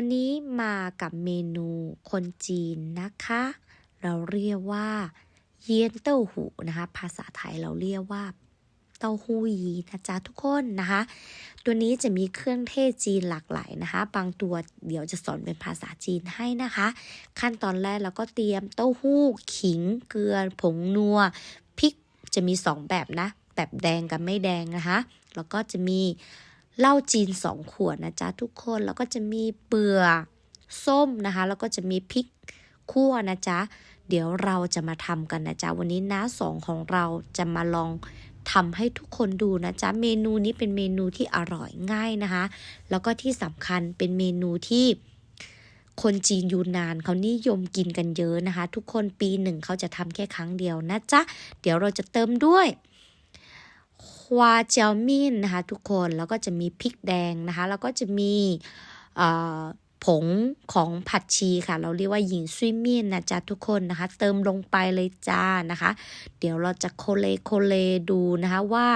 วันนี้มากับเมนูคนจีนนะคะ เราเรียกว่า เยียนเต้าหู้นะคะ ภาษาไทยเราเรียกว่า เต้าหู้ยีนะจ๊ะทุกคนนะคะ ตัวนี้จะมีเครื่องเทศจีนหลากหลายนะคะ บางตัวเดี๋ยวจะสอนเป็นภาษาจีนให้นะคะ ขั้นตอนแรกเราก็เตรียมเต้าหู้ขิงเกลือผงนัวพริกจะมี 2 แบบนะ แบบแดงกับไม่แดงนะคะ แล้วก็จะมี เหล้าจีน2ขวดนะจ๊ะทุกคนแล้วก็จะมีเปลือกส้มนะคะ แล้วก็จะมีพริกคั่วนะจ๊ะเดี๋ยวเราจะมาทำกันนะจ๊ะวันนี้น้าสองของเราจะมาลองทำให้ทุกคนดูนะจ๊ะเมนูนี้เป็นเมนูที่อร่อยง่ายนะคะ แล้วก็ที่สำคัญเป็นเมนูที่คนจีนยูนนานเขานิยมกินกันเยอะนะคะ ทุกคนปีหนึ่งเขาจะทำแค่ครั้งเดียวนะจ๊ะเดี๋ยวเราจะเติมด้วย ควาเจียวมินนะคะทุกคนแล้วก็จะมีพริกแดงนะคะ แล้วก็จะมีผงของผัดชีค่ะ เราเรียกว่าหญิงซุยเมียนนะจ๊ะทุกคนนะคะ เติมลงไปเลยจ้านะคะ เดี๋ยวเราจะโคเลโคเลดูนะคะว่า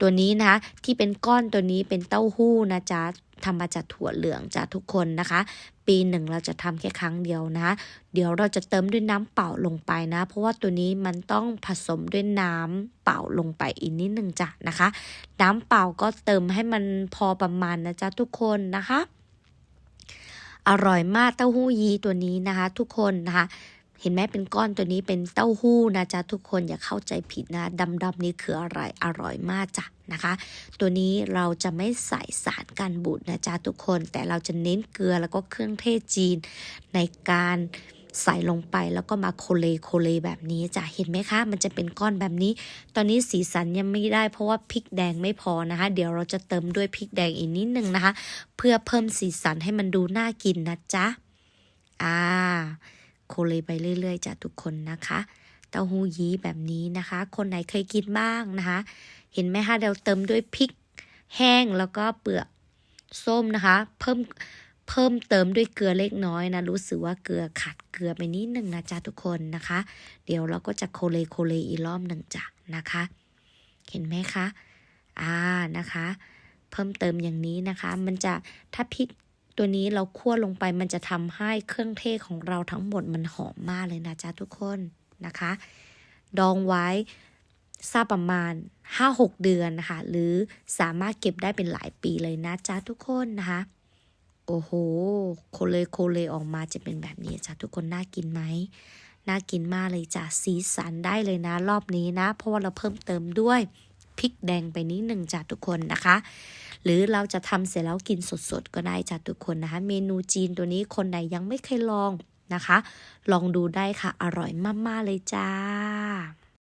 ตัวนี้นะคะที่เป็นก้อนตัวนี้เป็นเต้าหู้นะจ๊ะ ทำมาจากถั่วเหลืองจ้ะทุกคนนะคะ ปีหนึ่งเราจะทำแค่ครั้งเดียวนะ เดี๋ยวเราจะเติมด้วยน้ำเปล่าลงไปนะ เพราะว่าตัวนี้มันต้องผสมด้วยน้ำเปล่าลงไปอีกนิดหนึ่งจ้ะนะคะ น้ำเปล่าก็เติมให้มันพอประมาณนะจ๊ะทุกคนนะคะ อร่อยมากเต้าหู้ยีตัวนี้นะคะ ทุกคนนะคะ เห็นไหมเป็นก้อนตัวนี้เป็นเต้าหู้นะจ๊ะทุกคนอย่าเข้าใจผิดนะดำๆนี้คืออะไรอร่อยมากจ้ะนะคะ ตัวนี้เราจะไม่ใส่สารกันบูดนะจ๊ะทุกคน แต่เราจะเน้นเกลือแล้วก็เครื่องเทศจีนในการใส่ลงไปแล้วก็มาโคเลโคเลแบบนี้จ้ะเห็นไหมคะ มันจะเป็นก้อนแบบนี้ ตอนนี้สีสันยังไม่ได้เพราะว่าพริกแดงไม่พอนะคะ เดี๋ยวเราจะเติมด้วยพริกแดงอีกนิดนึงนะคะ เพื่อเพิ่มสีสันให้มันดูน่ากินนะจ๊ะอ่า โคเลไปเรื่อยๆจ้ะทุกคนนะคะเต้าหู้ยี้แบบนี้นะคะ คนไหนเคยกินบ้างนะคะ เห็นไหมคะเราเติมด้วยพริกแห้งแล้วก็เปลือกส้มนะคะ เพิ่มเพิ่มเติมด้วยเกลือเล็กน้อยนะรู้สึกว่าเกลือขาดเกลือไปนิดนึงนะจ๊ะทุกคนนะคะ เดี๋ยวเราก็จะโคเลโคเลอีกรอบหนึ่งจ้ะนะคะ เห็นไหมคะอ่านะคะ เพิ่มเติมอย่างนี้นะคะ มันจะถ้าพริก ตัวนี้เราคั่วลงไปมันจะทำให้เครื่องเทศของเราทั้งหมดมันหอมมากเลยนะจ๊ะทุกคนนะคะ ดองไว้ซาประมาณ 5-6 เดือนนะคะ หรือสามารถเก็บได้เป็นหลายปีเลยนะจ๊ะทุกคนนะคะ โอ้โห โคเลโคเลออกมาจะเป็นแบบนี้จ้ะทุกคนน่ากินไหมน่ากินมากเลยจ้ะสีสันได้เลยนะ รอบนี้นะ เพราะว่าเราเพิ่มเติมด้วยพริกแดงไปนิดหนึ่งจ้ะทุกคนนะคะ หรือเราจะทำเสร็จแล้วกินสดๆ ก็ได้จ้ะทุกคนนะคะ เมนูจีนตัวนี้คนไหนยังไม่เคยลองนะคะ ลองดูได้ค่ะ อร่อยมากๆเลยจ้า